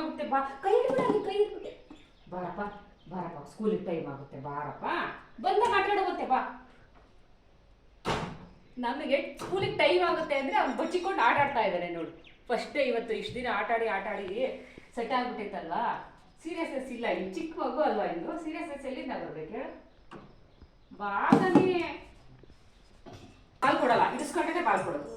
ಆಗುತ್ತೆ, ಬಾ. ಕೈ ಹಿಡ್ಬಿಡ ಅಲ್ಲಿ ಕೈ ಇಟ್ಬಿಟ್ಟೆ ಬಾರಪ್ಪ ಬಾರಪ್ಪ. ಸ್ಕೂಲಿಗೆ ಟೈಮ್ ಆಗುತ್ತೆ, ಬಾರಪ್ಪ. ಬಂದಾಗ ಆಟ ಬಾ. ನಮಗೆ ಸ್ಕೂಲಿಗೆ ಟೈಮ್ ಆಗುತ್ತೆ ಅಂದರೆ ಅವ್ನು ಬಚ್ಚಿಕೊಂಡು ಆಟ ಆಡ್ತಾ ಇದ್ದಾನೆ ನೋಡು. ಫಸ್ಟೇ ಇವತ್ತು ಇಷ್ಟು ದಿನ ಆಟಾಡಿ ಆಟಾಡಿ ಸೆಟ್ ಆಗ್ಬಿಟ್ಟೈತಲ್ವಾ? ಸೀರಿಯಸ್ನೆಸ್ ಇಲ್ಲ. ಇಲ್ಲಿ ಚಿಕ್ಕ ಮಗು ಅಲ್ವಾ ಇದು ಸೀರಿಯಸ್ನೆಸ್ ಎಲ್ಲಿಂದ ಬರ್ಬೇಕು ಹೇಳು? ಬಾಗನೇ ಪಾಲ್ ಕೊಡಲ್ಲ. ಇಡಿಸ್ಕೊಂಡ್ರೆ ಪಾಲ್ ಕೊಡೋದು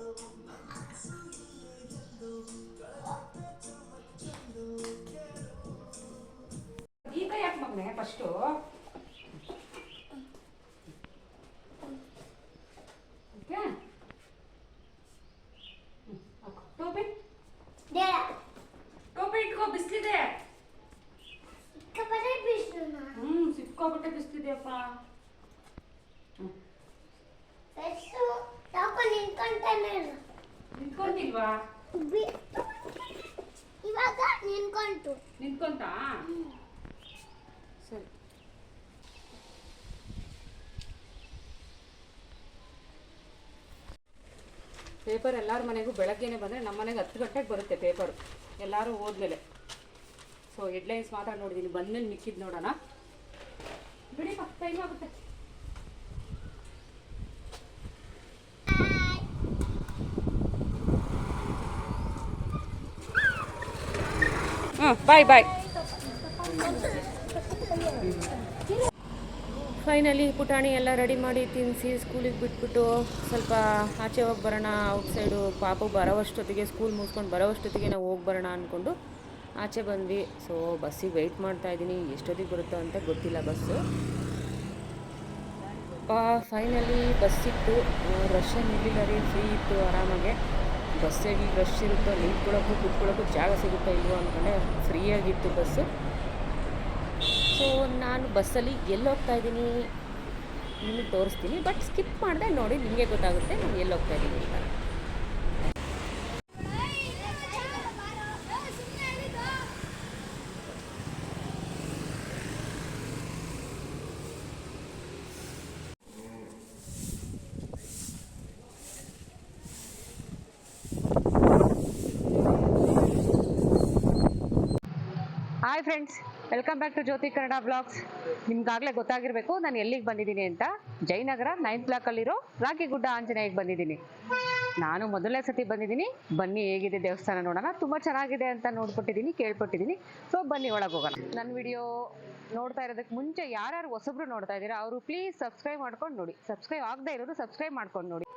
ಈಗ ಯಾಕೆ ಮಗನೆ ಫಸ್ಟು ಟೋಪಿ? ಟೋಪಿ ಇಟ್ಕೋ ಬಿಸ್ಲಿದೆ. ಹ್ಮ್ ಸಿಕ್ಕೋಬಿಟ್ಟೆ ಬಿಸ್ಲಿದೆಯಪ್ಪ. ನಿಂತ್ಕೊಂತಿಲ್ವಾ? ನಿಂತ್ಕೊಂತು ನಿಂತ್ಕೊಂತ ಸರಿ. ಪೇಪರ್ ಎಲ್ಲರ ಮನೆಗೂ ಬೆಳಗ್ಗೆನೆ ಬಂದರೆ ನಮ್ಮ ಮನೆಗೆ ಹತ್ತು ಗಂಟೆಗೆ ಬರುತ್ತೆ ಪೇಪರ್. ಎಲ್ಲರೂ ಹೋದ್ಮೇಲೆ ಸೊ ಹೆಡ್ಲೈನ್ಸ್ ಮಾತ್ರ ನೋಡಿದ್ದೀನಿ ಬಂದ್ಮೇಲೆ ಮಿಕ್ಕಿದ್ದು ನೋಡೋಣ. ಬಿಡಿ ಟೈಮ್ ಬಾಯ್ ಬಾಯ್. ಫೈನಲಿ ಪುಟಾಣಿ ಎಲ್ಲ ರೆಡಿ ಮಾಡಿ ತಿನ್ನಿಸಿ ಸ್ಕೂಲಿಗೆ ಬಿಟ್ಬಿಟ್ಟು ಸ್ವಲ್ಪ ಆಚೆ ಹೋಗಿ ಬರೋಣ ಔಟ್ಸೈಡು ಪಾಪು ಬರೋವಷ್ಟೊತ್ತಿಗೆ ಸ್ಕೂಲ್ ಮುಗಿಸ್ಕೊಂಡು ಬರೋವಷ್ಟೊತ್ತಿಗೆ ನಾವು ಹೋಗಿ ಬರೋಣ ಅಂದ್ಕೊಂಡು ಆಚೆ ಬಂದ್ವಿ. ಸೊ ಬಸ್ಸಿಗೆ ವೆಯ್ಟ್ ಮಾಡ್ತಾ ಇದ್ದೀನಿ. ಎಷ್ಟೊತ್ತಿಗೆ ಬರುತ್ತೋ ಅಂತ ಗೊತ್ತಿಲ್ಲ ಬಸ್ಸು ಫೈನಲಿ ಬಸ್ ಸಿಕ್ತು ರಶ್ ಏನಿರಲಿಲ್ಲ ರೀ. ಫ್ರೀ ಇತ್ತು ಆರಾಮಾಗೆ. ಬಸ್ಸಲ್ಲಿ ರಶ್ ಇರುತ್ತೋ ನಿಂತ್ಕೊಳ್ಳೋಕ್ಕೂ ಕುತ್ಕೊಳ್ಳೋಕ್ಕೂ ಜಾಗ ಸಿಗುತ್ತೋ ಇಲ್ವೋ ಅಂದ್ಕೊಂಡೆ ಫ್ರೀಯಾಗಿತ್ತು ಬಸ್ಸು ಸೊ ನಾನು ಬಸ್ಸಲ್ಲಿ ಎಲ್ಲಿ ಹೋಗ್ತಾ ಇದ್ದೀನಿ. ನಿಮಗೆ ತೋರಿಸ್ತೀನಿ. ಬಟ್ ಸ್ಕಿಪ್ ಮಾಡಿದೆ ನೋಡಿ, ನಿಮಗೆ ಗೊತ್ತಾಗುತ್ತೆ ನಾನು ಎಲ್ಲಿ ಹೋಗ್ತಾ ಇದ್ದೀನಿ ಅಂತ. Hi friends welcome back to Jyothi Kannada blogs ನಿಮ್ಗಾಗಲೇ ಗೊತ್ತಾಗಿರಬೇಕು, ನಾನು ಎಲ್ಲಿಗೆ ಬಂದಿದ್ದೀನಿ ಅಂತ. ಜಯನಗರ ನೈನ್ತ್ ಬ್ಲಾಕಲ್ಲಿರೋ ರಾಗಿಗುಡ್ಡ ಆಂಜನೇಯಕ್ಕೆ ಬಂದಿದ್ದೀನಿ. ನಾನು ಮೊದಲನೇ ಸತಿ ಬಂದಿದ್ದೀನಿ. ಬನ್ನಿ ಹೇಗಿದೆ ದೇವಸ್ಥಾನ ನೋಡೋಣ. ತುಂಬ ಚೆನ್ನಾಗಿದೆ ಅಂತ ನೋಡ್ಬಿಟ್ಟಿದ್ದೀನಿ ಕೇಳ್ಪಟ್ಟಿದ್ದೀನಿ ಸೊ ಬನ್ನಿ ಒಳಗೆ ಹೋಗೋಣ. ನನ್ನ ವಿಡಿಯೋ ನೋಡ್ತಾ ಇರೋದಕ್ಕೆ ಮುಂಚೆ ಯಾರ್ಯಾರು ಹೊಸಬ್ರು ನೋಡ್ತಾ ಇದ್ದೀರಾ, ಅವರು ಪ್ಲೀಸ್ ಸಬ್ಸ್ಕ್ರೈಬ್ ಮಾಡ್ಕೊಂಡು ನೋಡಿ. ಸಬ್ಸ್ಕ್ರೈಬ್ ಆಗದೆ ಇರೋರು ಸಬ್ಸ್ಕ್ರೈಬ್ ಮಾಡ್ಕೊಂಡು ನೋಡಿ.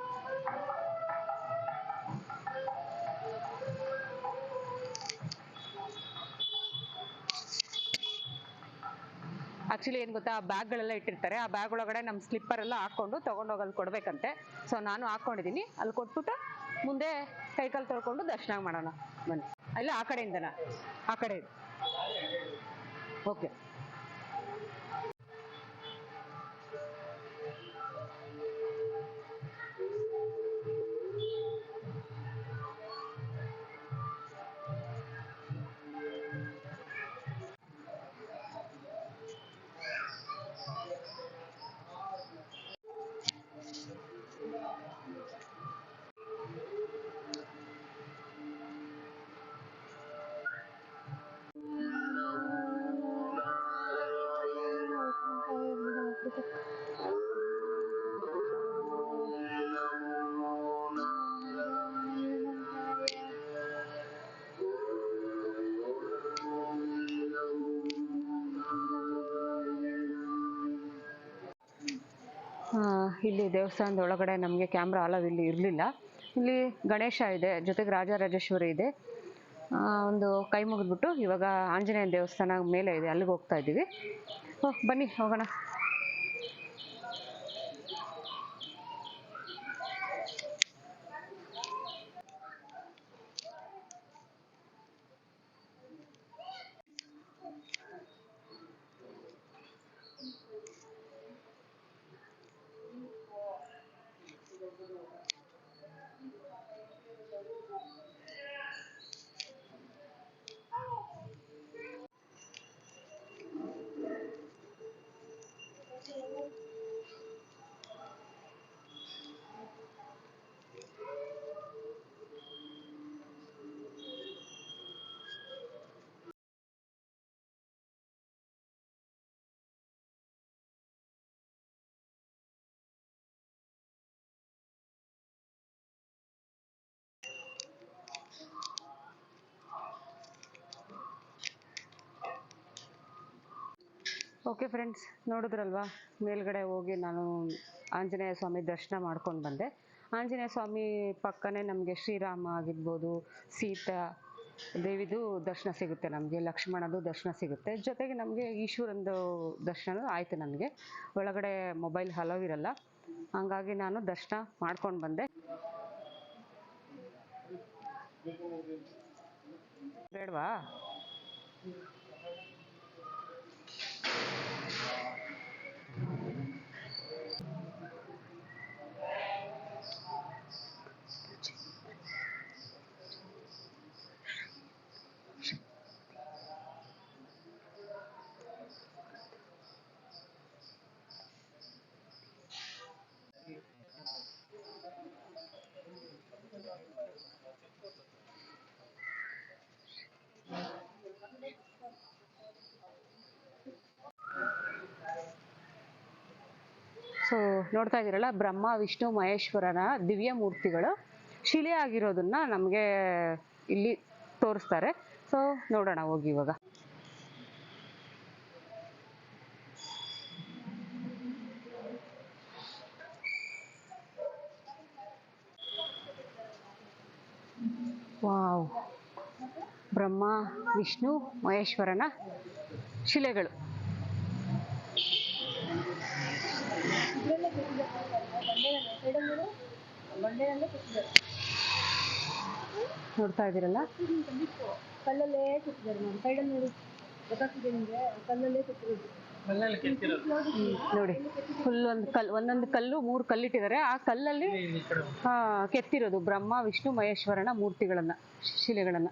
ಆಕ್ಚುಲಿ ಏನು ಗೊತ್ತಾ ಬ್ಯಾಗ್ಗಳೆಲ್ಲ ಇಟ್ಟಿರ್ತಾರೆ. ಆ ಬ್ಯಾಗ್ ಒಳಗಡೆ ನಮ್ಮ ಸ್ಲಿಪ್ಪರ್ ಎಲ್ಲ ಹಾಕೊಂಡು ತೊಗೊಂಡೋಗಿ ಅಲ್ಲಿ ಕೊಡಬೇಕಂತೆ. ಸೊ ನಾನು ಹಾಕ್ಕೊಂಡಿದ್ದೀನಿ ಅಲ್ಲಿ ಕೊಟ್ಬಿಟ್ಟು ಮುಂದೆ ಸೈಕಲ್ ತೊಳ್ಕೊಂಡು ದರ್ಶನ ಮಾಡೋಣ. ಬನ್ನಿ. ಇಲ್ಲ, ಆ ಕಡೆಯಿಂದನಾ? ಆ ಕಡೆ ಓಕೆ ಇಲ್ಲಿ ದೇವಸ್ಥಾನದ ಒಳಗಡೆ ನಮಗೆ ಕ್ಯಾಮ್ರಾ ಅಲವ್ ಇಲ್ಲಿ ಇರಲಿಲ್ಲ. ಇಲ್ಲಿ ಗಣೇಶ ಇದೆ, ಜೊತೆಗೆ ರಾಜರಾಜೇಶ್ವರಿ ಇದೆ. ಒಂದು ಕೈ ಮುಗಿದ್ಬಿಟ್ಟು ಇವಾಗ ಆಂಜನೇಯ ದೇವಸ್ಥಾನ ಮೇಲೆ ಇದೆ, ಅಲ್ಲಿಗೆ ಹೋಗ್ತಾ ಇದ್ದೀವಿ. ಓ, ಬನ್ನಿ ಹೋಗೋಣ. ಓಕೆ ಫ್ರೆಂಡ್ಸ್ ನೋಡಿದ್ರಲ್ವಾ? ಮೇಲ್ಗಡೆ ಹೋಗಿ ನಾನು ಆಂಜನೇಯ ಸ್ವಾಮಿ ದರ್ಶನ ಮಾಡ್ಕೊಂಡು ಬಂದೆ. ಆಂಜನೇಯ ಸ್ವಾಮಿ ಪಕ್ಕನೇ ನಮಗೆ ಶ್ರೀರಾಮ ಆಗಿರ್ಬೋದು, ಸೀತಾ ದೇವಿದು ದರ್ಶನ ಸಿಗುತ್ತೆ ನಮಗೆ, ಲಕ್ಷ್ಮಣದು ದರ್ಶನ ಸಿಗುತ್ತೆ. ಜೊತೆಗೆ ನಮಗೆ ಈಶ್ವರಂದು ದರ್ಶನ ಆಯಿತು ನನಗೆ ಒಳಗಡೆ ಮೊಬೈಲ್ ಹಲೋ ಇರಲ್ಲ. ಹಂಗಾಗಿ ನಾನು ದರ್ಶನ ಮಾಡ್ಕೊಂಡು ಬಂದೆ. ಬೇಡವಾ ಸೊ ನೋಡ್ತಾ ಇದ್ದೀರಲ್ಲ, ಬ್ರಹ್ಮ, ವಿಷ್ಣು, ಮಹೇಶ್ವರನ ದಿವ್ಯ ಮೂರ್ತಿಗಳು. ಶಿಲೆ ಆಗಿರೋದನ್ನ ನಮಗೆ ಇಲ್ಲಿ ತೋರಿಸ್ತಾರೆ. ಸೊ ನೋಡೋಣ, ಹೋಗಿ ಇವಾಗ. ವಾವ್. ಬ್ರಹ್ಮ, ವಿಷ್ಣು, ಮಹೇಶ್ವರನ ಶಿಲೆಗಳು. ನೋಡ್ತಾ ಇದ್ದೀರಲ್ಲ? ಕಲ್ಲಲ್ಲೇ ಕೆತ್ತಿದ್ದಾರೆ ನೋಡಿ. ಸೈಡಲ್ಲಿ ನೋಡಿ. ಗೊತ್ತಾಗ್ತಿದೆ ನಿಮಗೆ? ಕಲ್ಲಲ್ಲೇ ಕೆತ್ತಿರೋದು. ನೋಡಿ. ಫುಲ್ ಒಂದು ಕಲ್ ಒಂದೊಂದು ಕಲ್ಲು ಮೂರು ಕಲ್ಲಿಟ್ಟಿದ್ದಾರೆ. ಆ ಕಲ್ಲಲ್ಲಿ ಹಾ ಕೆತ್ತಿರೋದು. ಬ್ರಹ್ಮ ವಿಷ್ಣು ಮಹೇಶ್ವರನ ಮೂರ್ತಿಗಳನ್ನ ಶಿಲೆಗಳನ್ನ.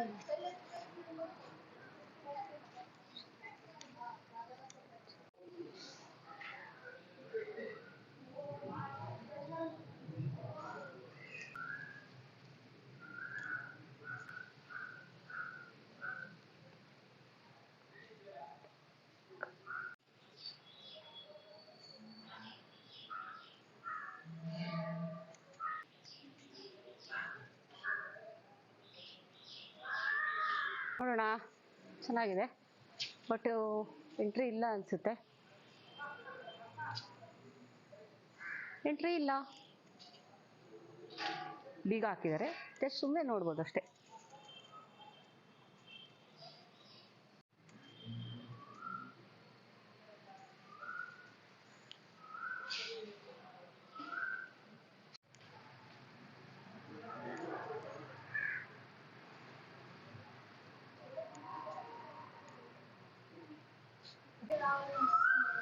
Hadi. ನೋಡೋಣ. ಚೆನ್ನಾಗಿದೆ. ಬಟ್ ಎಂಟ್ರಿ ಇಲ್ಲ ಅನ್ಸುತ್ತೆ. ಎಂಟ್ರಿ ಇಲ್ಲ. ಬೀಗ ಹಾಕಿದ್ದಾರೆ. ಜಸ್ಟ್ ಸುಮ್ಮನೆ ನೋಡ್ಬೋದು ಅಷ್ಟೇ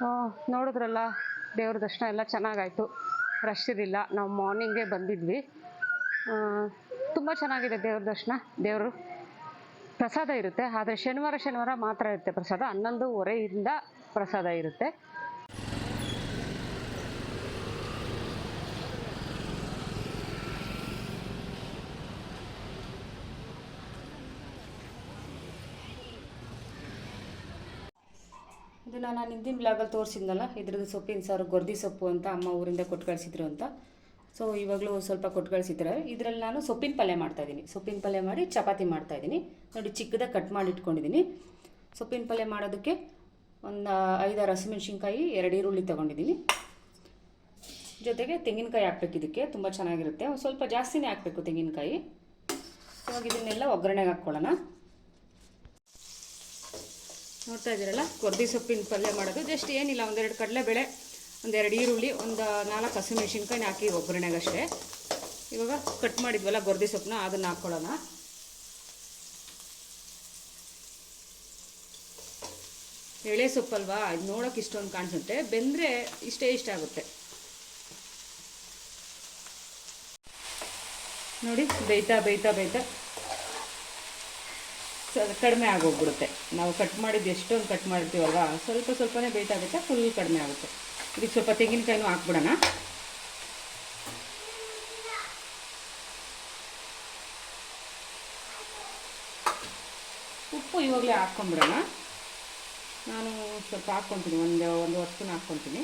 ಆ, ನೋಡಿದ್ರಲ್ಲ, ದೇವ್ರ ದರ್ಶನ ಎಲ್ಲ ಚೆನ್ನಾಗಾಯ್ತು. ರಶ್ ಇರಲಿಲ್ಲ. ನಾವು ಮಾರ್ನಿಂಗೇ ಬಂದಿದ್ವಿ. ತುಂಬ ಚೆನ್ನಾಗಿದೆ ದೇವ್ರ ದರ್ಶನ. ದೇವರು ಪ್ರಸಾದ ಇರುತ್ತೆ. ಆದರೆ ಶನಿವಾರ ಶನಿವಾರ ಮಾತ್ರ ಇರುತ್ತೆ ಪ್ರಸಾದ. ಹನ್ನೊಂದುವರೆಯಿಂದ ಪ್ರಸಾದ ಇರುತ್ತೆ. ಇದನ್ನು ನಾನು ಹಿಂದಿನ ಬ್ಲಾಗಲ್ಲಿ ತೋರಿಸಿದ್ನಲ್ಲ, ಇದ್ರದ್ದು ಸೊಪ್ಪಿನ ಸಾರು, ಗೊರ್ದಿ ಸೊಪ್ಪು ಅಂತ ಅಮ್ಮ ಊರಿಂದ ಕೊಟ್ಟು ಕಳಿಸಿದ್ರು ಅಂತ. ಸೊ ಇವಾಗಲೂ ಸ್ವಲ್ಪ ಕೊಟ್ಟು ಕಳಿಸಿದ್ರೆ ಇದರಲ್ಲಿ ನಾನು ಸೊಪ್ಪಿನ ಪಲ್ಯ ಮಾಡ್ತಾಯಿದ್ದೀನಿ ಸೊಪ್ಪಿನ ಪಲ್ಯ ಮಾಡಿ ಚಪಾತಿ ಮಾಡ್ತಾಯಿದ್ದೀನಿ ನೋಡಿ ಚಿಕ್ಕದಾಗಿ ಕಟ್ ಮಾಡಿ ಇಟ್ಕೊಂಡಿದ್ದೀನಿ ಸೊಪ್ಪಿನ ಪಲ್ಯ ಮಾಡೋದಕ್ಕೆ ಒಂದು ಐದಾರು ಹಸಿಮೆಣ್ಸಿನ್ಕಾಯಿ, ಎರಡು ಈರುಳ್ಳಿ ತೊಗೊಂಡಿದ್ದೀನಿ ಜೊತೆಗೆ ತೆಂಗಿನಕಾಯಿ ಹಾಕ್ಬೇಕು ಇದಕ್ಕೆ, ತುಂಬ ಚೆನ್ನಾಗಿರುತ್ತೆ. ಒಂದು ಸ್ವಲ್ಪ ಜಾಸ್ತಿನೇ ಹಾಕಬೇಕು ತೆಂಗಿನಕಾಯಿ. ಇವಾಗ ಇದನ್ನೆಲ್ಲ ಒಗ್ಗರಣೆಗೆ ಹಾಕ್ಕೊಳ್ಳೋಣ. ನೋಡ್ತಾ ಇದ್ದೀರಲ್ಲ? ಕೊರ್ದಿ ಸೊಪ್ಪಿನ ಪಲ್ಯ ಮಾಡೋದು. ಜಸ್ಟ್ ಏನಿಲ್ಲ, ಒಂದೆರಡು ಕಡಲೆಬೇಳೆ, ಒಂದೆರಡು ಈರುಳ್ಳಿ, ಒಂದು ನಾಲ್ಕು ಹಸಿಮೆಣ್ಸಿನ್ಕಾಯಿ ಹಾಕಿ ಒಗ್ಗರಣೆಗಷ್ಟೇ. ಇವಾಗ ಕಟ್ ಮಾಡಿದ್ವಲ್ಲ ಗೊರ್ದಿ ಸೊಪ್ಪನ್ನ, ಅದನ್ನು ಹಾಕ್ಕೊಳ್ಳೋಣ ಎಳೆ ಸೊಪ್ಪಲ್ವಾ? ಇದು ನೋಡೋಕೆ ಇಷ್ಟೊಂದು ಕಾಣಿಸುತ್ತೆ. ಬೆಂದರೆ ಇಷ್ಟೇ ಇಷ್ಟ ಆಗುತ್ತೆ. ನೋಡಿ, ಬೇಯ್ತಾ ಬೇಯ್ತಾ ಬೇಯ್ತಾ. ಸ- ಕಡಿಮೆ ಆಗೋಗ್ಬಿಡುತ್ತೆ. ನಾವು ಕಟ್ ಮಾಡಿದ್ದು ಎಷ್ಟೊಂದು ಕಟ್ ಮಾಡ್ತೀವಲ್ವ? ಸ್ವಲ್ಪ ಸ್ವಲ್ಪನೇ ಬೇಯ್ತಾಗುತ್ತೆ ಬೇಯ್ತಾ ಫುಲ್ ಕಡಿಮೆ ಆಗುತ್ತೆ. ಇದಕ್ಕೆ ಸ್ವಲ್ಪ ತೆಂಗಿನಕಾಯಿನೂ ಹಾಕ್ಬಿಡೋಣ. ಉಪ್ಪು ಇವಾಗಲೇ ಹಾಕ್ಕೊಂಬಿಡೋಣ ನಾನು ಸ್ವಲ್ಪ ಹಾಕ್ಕೊತೀನಿ, ಒಂದು ಒಂದು ವರ್ಷನ ಹಾಕ್ಕೊತೀನಿ.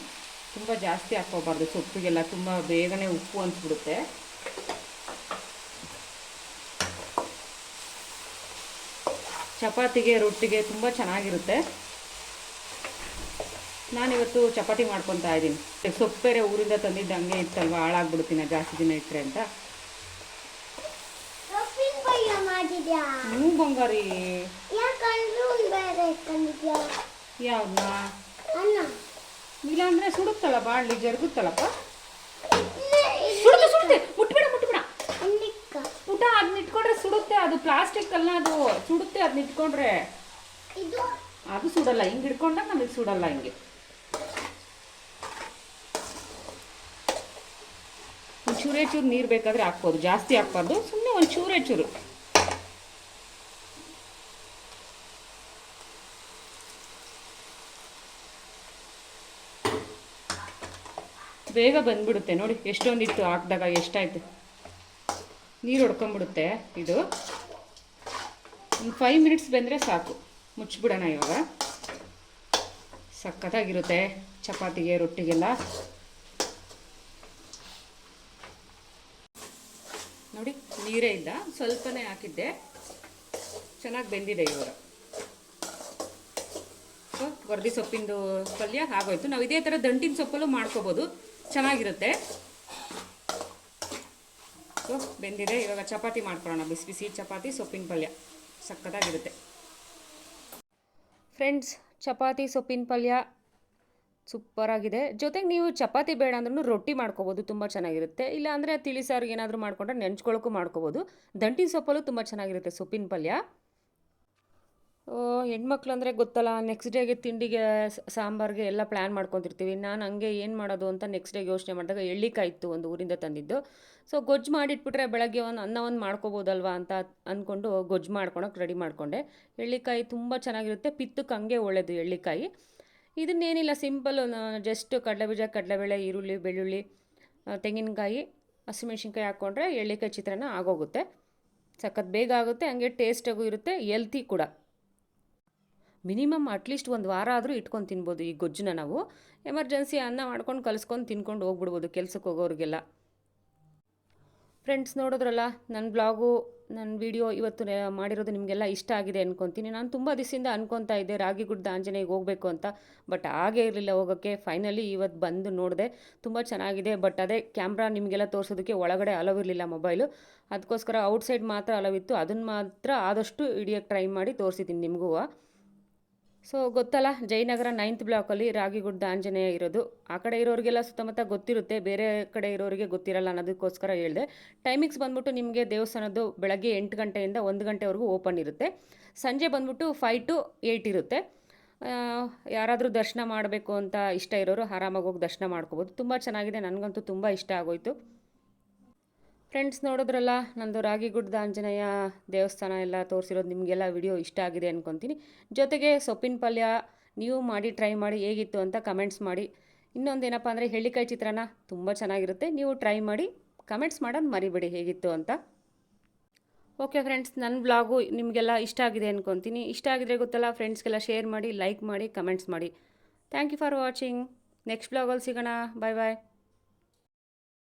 ತುಂಬ ಜಾಸ್ತಿ ಹಾಕ್ಕೋಬಾರ್ದು ಸೊಪ್ಪಿಗೆಲ್ಲ, ತುಂಬ ಬೇಗನೆ ಉಪ್ಪು ಅನ್ಸ್ಬಿಡುತ್ತೆ. ಚಪಾತಿಗೆ ರೊಟ್ಟಿಗೆ ತುಂಬ ಚೆನ್ನಾಗಿರುತ್ತೆ. ನಾನಿವತ್ತು ಚಪಾತಿ ಮಾಡ್ಕೊತಾ ಇದ್ದೀನಿ. ಸೊಪ್ಪು ಬೇರೆ ಊರಿಂದ ತಂದಿದ್ದು ಹಂಗೆ ಇತ್ತಲ್ವ ಹಾಳಾಗ್ಬಿಡ್ತೀನಿ ಜಾಸ್ತಿ ದಿನ ಇಟ್ಟರೆ ಅಂತ. ಹ್ಞೂ ಬಂಗಾರಿ. ಯಾವ್ದನ್ನ? ಇಲ್ಲ ಇಲ್ಲಾಂದರೆ ಸುಡುತ್ತಲ್ಲ ಬಾಣಲಿ ಜರುಗುತ್ತಲ್ಲಪ್ಪ ಇಲ್ಲೇ ಇಲ್ಲಿ ಸುಡುತ್ತೆ ಸುಡುತ್ತೆ ಮುಟ್ಬೇಡ ಮುಟ್ಬೇಡ ಅನ್ನಿಕ್ಕ ಊಟ ಅದನ್ನ ಇಟ್ಕೊಂಡ್ರೆ ಸುಡುತ್ತೆ ಅದು ಪ್ಲಾಸ್ಟಿಕ್ ಅಲ್ಲ ಅದು ಸುಡುತ್ತೆ ಅದನ್ನ ಇಟ್ಕೊಂಡ್ರೆ. ಅದು ಸುಡಲ್ಲ ಹಿಂಗೆ ಹಿಡ್ಕೊಂಡಾಗ ನಮಗೆ ಸುಡಲ್ಲ ಹಿಂಗೆ. ಒಂದು ಚೂರೇ ಚೂರು ನೀರು ಬೇಕಾದರೆ ಹಾಕ್ಬೋದು ಜಾಸ್ತಿ ಹಾಕ್ಬಾರ್ದು ಸುಮ್ಮನೆ ಒಂದು ಚೂರೇ. ಚೂರು ಬೇಗ ಬಂದ್ಬಿಡುತ್ತೆ ನೋಡಿ ಎಷ್ಟೊಂದಿತ್ತು ಹಾಕಿದಾಗ ಎಷ್ಟಾಯ್ತು. ನೀರು ಹೊಡ್ಕೊಂಬಿಡುತ್ತೆ ಇದು. ಒಂದು ಫೈವ್ ಮಿನಿಟ್ಸ್ ಬಂದರೆ ಸಾಕು. ಮುಚ್ಚಿಬಿಡೋಣ ಇವಾಗ. ಸಖತ್ತಾಗಿರುತ್ತೆ ಚಪಾತಿಗೆ, ರೊಟ್ಟಿಗೆಲ್ಲ. ನೋಡಿ, ನೀರೇ ಇಲ್ಲ ಸ್ವಲ್ಪನೇ ಹಾಕಿದ್ದೆ. ಚೆನ್ನಾಗಿ ಬೆಂದಿದೆ ಇವಾಗ. ಸೊ ಗೊರ್ದಿ ಸೊಪ್ಪಿಂದು ಪಲ್ಯ ಆಗೋಯ್ತು. ನಾವು ಇದೇ ಥರ ದಂಟಿನ ಸೊಪ್ಪಲ್ಲೂ ಮಾಡ್ಕೋಬೋದು. ಚೆನ್ನಾಗಿರುತ್ತೆ. ಸೊ, ಬೆಂದಿದೆ. ಇವಾಗ ಚಪಾತಿ ಮಾಡ್ಕೊಳ್ಳೋಣ. ಬಿಸಿ ಬಿಸಿ ಚಪಾತಿ, ಸೊಪ್ಪಿನ ಪಲ್ಯ. ಸಖತ್ತಾಗಿರುತ್ತೆ ಫ್ರೆಂಡ್ಸ್ ಚಪಾತಿ ಸೊಪ್ಪಿನ ಪಲ್ಯ ಸೂಪರಾಗಿದೆ. ಜೊತೆಗೆ ನೀವು ಚಪಾತಿ ಬೇಡ ಅಂದ್ರೂ ರೊಟ್ಟಿ ಮಾಡ್ಕೋಬೋದು, ತುಂಬ ಚೆನ್ನಾಗಿರುತ್ತೆ. ಇಲ್ಲ ಅಂದರೆ ತಿಳಿ ಸಾರಿಗೆ ಏನಾದರೂ ಮಾಡ್ಕೊಂಡ್ರೆ ನೆಂಚ್ಕೊಳ್ಳೋಕ್ಕೂ ಮಾಡ್ಕೋಬೋದು. ದಂಟಿನ ಸೊಪ್ಪಲ್ಲೂ ತುಂಬ ಚೆನ್ನಾಗಿರುತ್ತೆ ಸೊಪ್ಪಿನ ಪಲ್ಯ. ಹೆಣ್ಮಕ್ಳು ಅಂದರೆ ಗೊತ್ತಲ್ಲ ನೆಕ್ಸ್ಟ್ ಡೇಗೆ ತಿಂಡಿಗೆ ಸಾಂಬಾರಿಗೆ ಎಲ್ಲ ಪ್ಲ್ಯಾನ್ ಮಾಡ್ಕೊತಿರ್ತೀವಿ. ನಾನು ಹಂಗೆ ಏನು ಮಾಡೋದು ಅಂತ ನೆಕ್ಸ್ಟ್ ಡೇಗೆ ಯೋಚನೆ ಮಾಡಿದಾಗ ಎಳ್ಳಿಕಾಯಿ ಇತ್ತು ಒಂದು ಊರಿಂದ ತಂದಿದ್ದು. ಸೊ ಗೊಜ್ಜು ಮಾಡಿಟ್ಬಿಟ್ರೆ ಬೆಳಗ್ಗೆ ಒಂದು ಅನ್ನ ಒಂದು ಮಾಡ್ಕೋಬೋದಲ್ವಾ ಅಂತ ಅಂದ್ಕೊಂಡು ಗೊಜ್ಜು ಮಾಡ್ಕೊಳಕ್ಕೆ ರೆಡಿ ಮಾಡಿಕೊಂಡೆ. ಎಳ್ಳಿಕಾಯಿ ತುಂಬ ಚೆನ್ನಾಗಿರುತ್ತೆ ಪಿತ್ತಕ್ಕೆ ಹಂಗೆ ಒಳ್ಳೆಯದು ಎಳ್ಳಿಕಾಯಿ. ಇದನ್ನೇನಿಲ್ಲ ಸಿಂಪಲ್ ಜಸ್ಟ್ ಕಡಲೆಬೀಜ ಕಡಲೆಬೇಳೆ, ಈರುಳ್ಳಿ, ಬೆಳ್ಳುಳ್ಳಿ ತೆಂಗಿನಕಾಯಿ, ಹಸಿಮೆಣ್ಸಿನ್ಕಾಯಿ ಹಾಕ್ಕೊಂಡ್ರೆ ಎಳ್ಳಿಕಾಯಿ ಚಿತ್ರಾನ್ನ ಆಗೋಗುತ್ತೆ. ಸಖತ್ ಬೇಗ ಆಗುತ್ತೆ, ಹಂಗೆ ಟೇಸ್ಟಾಗೂ ಇರುತ್ತೆ ಎಲ್ತಿ ಕೂಡ. ಮಿನಿಮಮ್ ಅಟ್ಲೀಸ್ಟ್ ಒಂದು ವಾರ ಆದರೂ ಇಟ್ಕೊಂಡು ತಿನ್ಬೋದು ಈ ಗೊಜ್ಜನ್ನ ನಾವು. ಎಮರ್ಜೆನ್ಸಿ ಅನ್ನ ಮಾಡ್ಕೊಂಡು ಕಲಿಸ್ಕೊಂಡು ತಿನ್ಕೊಂಡು ಹೋಗ್ಬಿಡ್ಬೋದು ಕೆಲಸಕ್ಕೆ ಹೋಗೋರಿಗೆಲ್ಲ. ಫ್ರೆಂಡ್ಸ್ ನೋಡಿದ್ರಲ್ಲ ನನ್ನ ಬ್ಲಾಗು ನನ್ನ ವಿಡಿಯೋ ಇವತ್ತು ಮಾಡಿರೋದು ನಿಮಗೆಲ್ಲ ಇಷ್ಟ ಆಗಿದೆ ಅನ್ಕೊತೀನಿ. ನಾನು ತುಂಬ ದಿವಸದಿಂದ ಅನ್ಕೊತಾ ಇದ್ದೆ ರಾಗಿಗುಡ್ಡ ಆಂಜನೇಯಗೆ ಹೋಗಬೇಕು ಅಂತ. ಬಟ್ ಆಗೇ ಇರಲಿಲ್ಲ ಹೋಗೋಕ್ಕೆ. ಫೈನಲಿ ಇವತ್ತು ಬಂದು ನೋಡಿದೆ, ತುಂಬ ಚೆನ್ನಾಗಿದೆ. ಬಟ್ ಅದೇ ಕ್ಯಾಮ್ರಾ ನಿಮಗೆಲ್ಲ ತೋರಿಸೋದಕ್ಕೆ ಒಳಗಡೆ ಅಲವ್ ಇರಲಿಲ್ಲ ಮೊಬೈಲು ಅದಕ್ಕೋಸ್ಕರ ಔಟ್ಸೈಡ್ ಮಾತ್ರ ಅಲವಿತ್ತು ಅದನ್ನು ಮಾತ್ರ ಆದಷ್ಟು ಹಿಡಿಯೋಕ್ಕೆ ಟ್ರೈ ಮಾಡಿ ತೋರಿಸಿದ್ದೀನಿ ನಿಮಗೂ. ಸೊ ಗೊತ್ತಲ್ಲ, ಜಯನಗರ ನೈನ್ತ್ ಬ್ಲಾಕಲ್ಲಿ ರಾಗಿಗುಡ್ಡ ಆಂಜನೇಯ ಇರೋದು. ಆ ಕಡೆ ಇರೋರಿಗೆಲ್ಲ ಸುತ್ತಮುತ್ತ ಗೊತ್ತಿರುತ್ತೆ, ಬೇರೆ ಕಡೆ ಇರೋರಿಗೆ ಗೊತ್ತಿರಲ್ಲ ಅನ್ನೋದಕ್ಕೋಸ್ಕರ ಹೇಳಿದೆ. ಟೈಮಿಂಗ್ಸ್ ಬಂದ್ಬಿಟ್ಟು ನಿಮಗೆ ದೇವಸ್ಥಾನದ್ದು ಬೆಳಗ್ಗೆ ಎಂಟು ಗಂಟೆಯಿಂದ ಒಂದು ಗಂಟೆವರೆಗೂ ಓಪನ್ ಇರುತ್ತೆ. ಸಂಜೆ ಬಂದ್ಬಿಟ್ಟು ಫೈ ಟು ಏಯ್ಟ್ ಇರುತ್ತೆ. ಯಾರಾದರೂ ದರ್ಶನ ಮಾಡಬೇಕು ಅಂತ ಇಷ್ಟ ಇರೋರು ಆರಾಮಾಗಿ ಹೋಗಿ ದರ್ಶನ ಮಾಡ್ಕೋಬೋದು. ತುಂಬ ಚೆನ್ನಾಗಿದೆ, ನನಗಂತೂ ತುಂಬ ಇಷ್ಟ ಆಗೋಯ್ತು. ಫ್ರೆಂಡ್ಸ್ ನೋಡಿದ್ರಲ್ಲ, ನಂದು ರಾಗಿಗುಡ್ಡದ ಆಂಜನೇಯ ದೇವಸ್ಥಾನ ಎಲ್ಲ ತೋರಿಸಿರೋದು ನಿಮಗೆಲ್ಲ ವಿಡಿಯೋ ಇಷ್ಟ ಆಗಿದೆ ಅಂದ್ಕೊತೀನಿ ಜೊತೆಗೆ ಸೊಪ್ಪಿನ ಪಲ್ಯ ನೀವು ಮಾಡಿ ಟ್ರೈ ಮಾಡಿ ಹೇಗಿತ್ತು ಅಂತ ಕಮೆಂಟ್ಸ್ ಮಾಡಿ. ಇನ್ನೊಂದೇನಪ್ಪ ಅಂದರೆ ಹೆಳ್ಳಿಕಾಯಿ ಚಿತ್ರಾನ್ನ ತುಂಬ ಚೆನ್ನಾಗಿರುತ್ತೆ. ನೀವು ಟ್ರೈ ಮಾಡಿ ಕಮೆಂಟ್ಸ್ ಮಾಡೋದು ಮರಿಬೇಡಿ ಹೇಗಿತ್ತು ಅಂತ. ಓಕೆ ಫ್ರೆಂಡ್ಸ್ ನನ್ನ ಬ್ಲಾಗು ನಿಮಗೆಲ್ಲ ಇಷ್ಟ ಆಗಿದೆ ಅಂದ್ಕೊತೀನಿ ಇಷ್ಟ ಆಗಿದ್ರೆ ಗೊತ್ತಲ್ಲ ಫ್ರೆಂಡ್ಸ್ಗೆಲ್ಲ ಶೇರ್ ಮಾಡಿ ಲೈಕ್ ಮಾಡಿ ಕಮೆಂಟ್ಸ್ ಮಾಡಿ. Thank you for watching next ಬ್ಲಾಗಲ್ಲಿ ಸಿಗೋಣ. ಬಾಯ್ ಬಾಯ್